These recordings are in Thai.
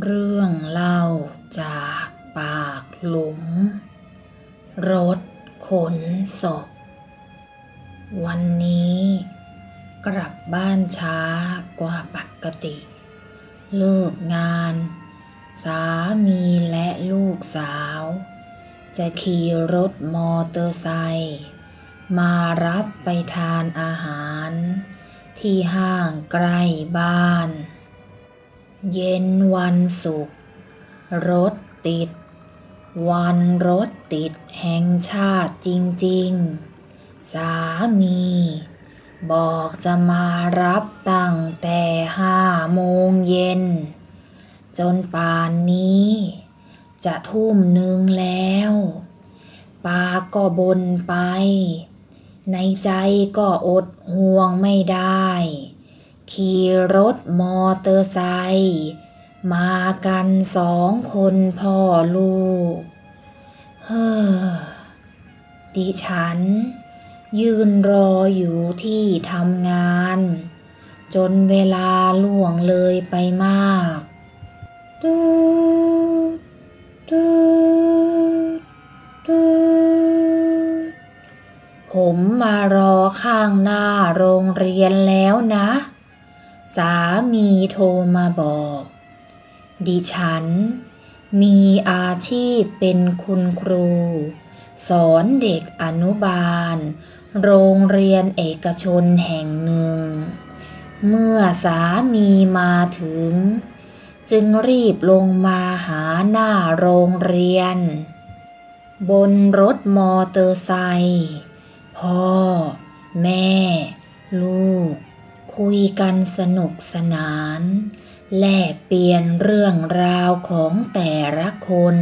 เรื่องเล่าจากปากหลุม รถขนศพ วันนี้กลับบ้านช้ากว่าปกติ เลิกงาน สามีและลูกสาว จะขี่รถมอเตอร์ไซค์มารับไปทานอาหาร ที่ห้างใกล้บ้าน เย็นวันศุกร์รถติด วันรถติดแห่งชาติจริง ๆ สามี บอกจะมารับตั้งแต่ห้าโมงเย็น จนป่านนี้ จะทุ่มหนึ่งแล้วปากก็บนไป ในใจก็อดห่วงไม่ได้ ขี่รถมอเตอร์ไซค์มากันสองคนพ่อลูก เฮ้อ ดิฉัน ยืนรออยู่ที่ทำงาน จนเวลาล่วงเลยไปมากตูดตูดตูผมมารอข้างหน้าโรงเรียนแล้วนะ สามีโทรมาบอก ดิฉัน มีอาชีพเป็นคุณครู สอนเด็กอนุบาล โรงเรียนเอกชนแห่งหนึ่ง เมื่อสามีมาถึง จึงรีบลงมาหาหน้าโรงเรียน บนรถมอเตอร์ไซค์พ่อ แม่ ลูก คุยกันสนุกสนาน แลกเปลี่ยนเรื่องราวของแต่ละคน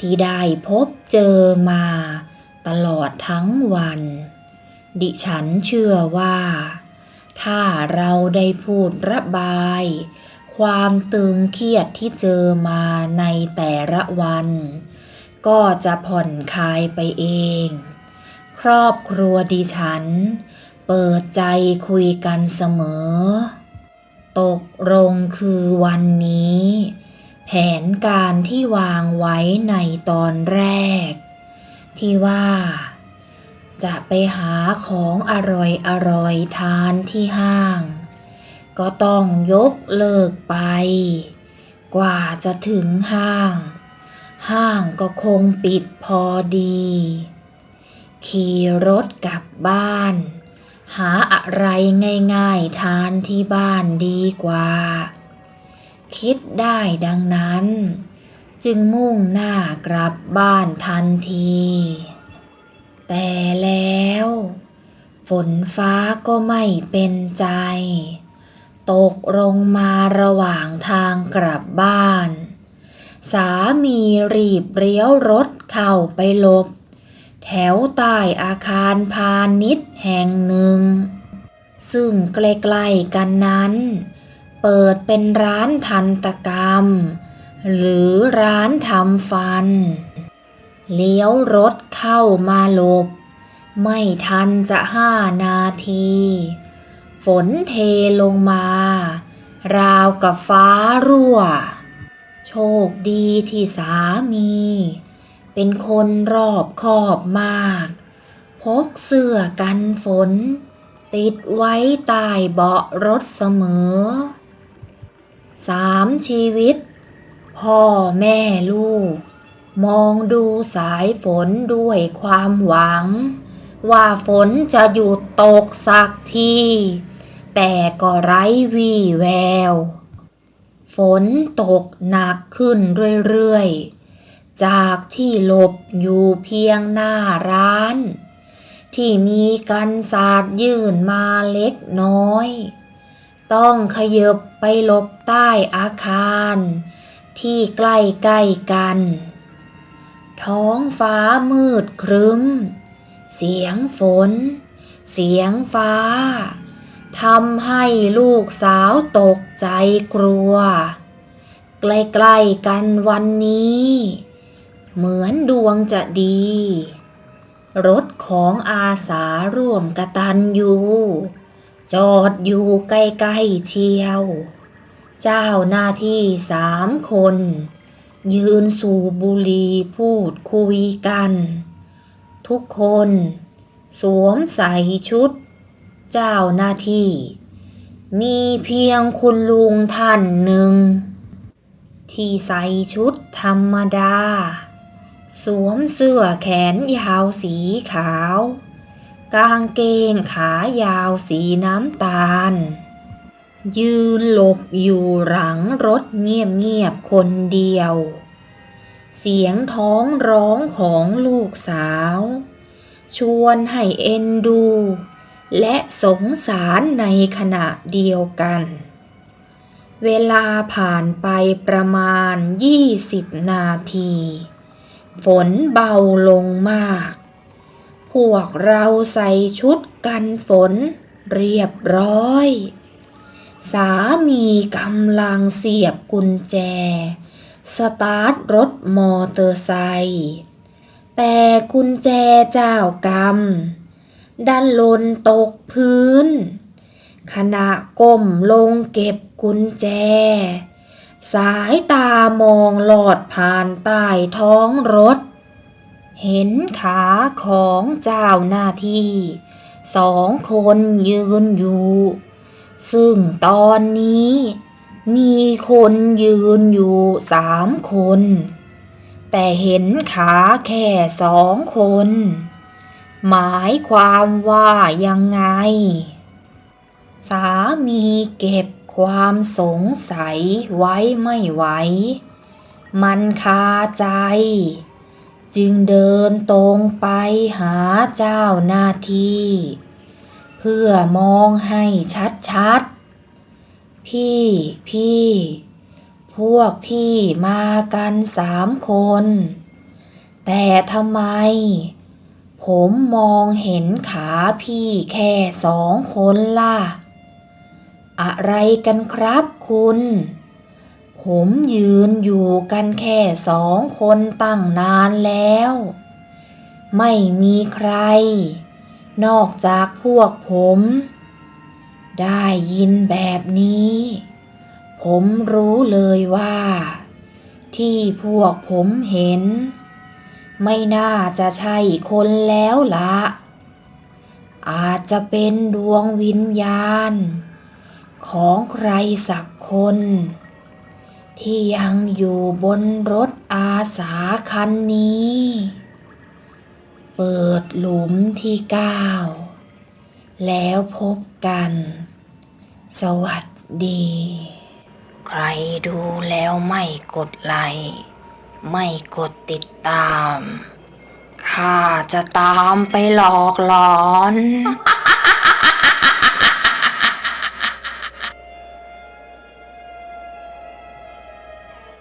ที่ได้พบเจอมา ตลอดทั้งวัน ดิฉันเชื่อว่า ถ้าเราได้พูดระบาย ความตึงเครียดที่เจอมาในแต่ละวัน ก็จะผ่อนคลายไปเอง ครอบครัวดิฉัน เปิดใจคุยกันเสมอ ตกลงคือวันนี้ แผนการที่วางไว้ในตอนแรก ที่ว่า จะไปหาของอร่อยอร่อยทานที่ห้าง ก็ต้องยกเลิกไป กว่าจะถึงห้าง ห้างก็คงปิดพอดี ขี่รถกลับบ้าน หาอะไรง่ายๆทานที่บ้านดีกว่า คิดได้ดังนั้น จึงมุ่งหน้ากลับบ้านทันที แต่แล้ว ฝนฟ้าก็ไม่เป็นใจ ตกลงมาระหว่างทางกลับบ้าน สามีรีบเลี้ยวรถเข้าไปหลบ แถวใต้อาคารพาณิชย์แห่งหนึ่ง ซึ่งใกล้ๆกันนั้น เปิดเป็นร้านทันตกรรม หรือร้านทำฟัน เลี้ยวรถเข้ามาหลบ ไม่ทันจะห้านาที ฝนเทลงมา ราวกับฟ้ารั่ว โชคดีที่สามี เป็นคนรอบคอบมาก พกเสื้อกันฝน ติดไว้ใต้เบาะรถเสมอสามชีวิต พ่อแม่ลูก มองดูสายฝนด้วยความหวัง ว่าฝนจะหยุดตกสักที แต่ก็ไร้วี่แวว ฝนตกหนักขึ้นเรื่อยๆ จากที่หลบอยู่เพียงหน้าร้าน ที่มีกันศาสตร์ยื่นมาเล็กน้อย ต้องขยบไปหลบใต้อาคาร ที่ใกล้ๆกัน ท้องฟ้ามืดครึ้ม เสียงฝน เสียงฟ้าทำให้ลูกสาวตกใจกลัว ใกล้ๆกันวันนี้ เหมือนดวงจะดี รถของอาสาร่วมกตันยูจอดอยู่ใกล้ๆเชียว เจ้าหน้าที่สามคน ยืนสูบบุหรีพูดคุยกัน ทุกคน สวมใส่ชุด เจ้าหน้าที่ มีเพียงคุณลุงท่านหนึ่ง ที่ใส่ชุดธรรมดา สวมเสื้อแขนยาวสีขาว กางเกงขายาวสีน้ำตาล ยืนหลบอยู่หลังรถเงียบๆคนเดียว เสียงท้องร้องของลูกสาว ชวนให้เอ็นดู และสงสารในขณะเดียวกัน เวลาผ่านไปประมาณ 20 นาที ฝนเบาลงมาก พวกเราใส่ชุดกันฝนเรียบร้อย สามีกำลังเสียบกุญแจ สตาร์ทรถมอเตอร์ไซค์แต่กุญแจเจ้ากรรม ดันหล่นตกพื้น ขณะก้มลงเก็บกุญแจ สายตามองหลอดผ่านใต้ท้องรถ เห็นขาของเจ้าหน้าที่สองคนยืนอยู่ ซึ่งตอนนี้มีคนยืนอยู่สามคน แต่เห็นขาแค่สองคน หมายความว่ายังไง สามีเก็บ ความสงสัยไว้ไม่ไหว มันคาใจ จึงเดินตรงไปหาเจ้าหน้าที่ เพื่อมองให้ชัดๆ พี่พี่ พวกพี่มากันสามคน แต่ทำไม ผมมองเห็นขาพี่แค่สองคนล่ะ อะไรกันครับคุณ ผมยืนอยู่กันแค่สองคนตั้งนานแล้ว ไม่มีใคร นอกจากพวกผม ได้ยินแบบนี้ ผมรู้เลยว่า ที่พวกผมเห็น ไม่น่าจะใช่คนแล้วละอาจจะเป็นดวงวิญญาณ ของใครสักคน ที่ยังอยู่บนรถอาสาคันนี้ เปิดหลุมที่เก้าแล้วพบกัน สวัสดี ใครดูแล้วไม่กดไลค์ไม่กดติดตาม ข้าจะตามไปหลอกหลอน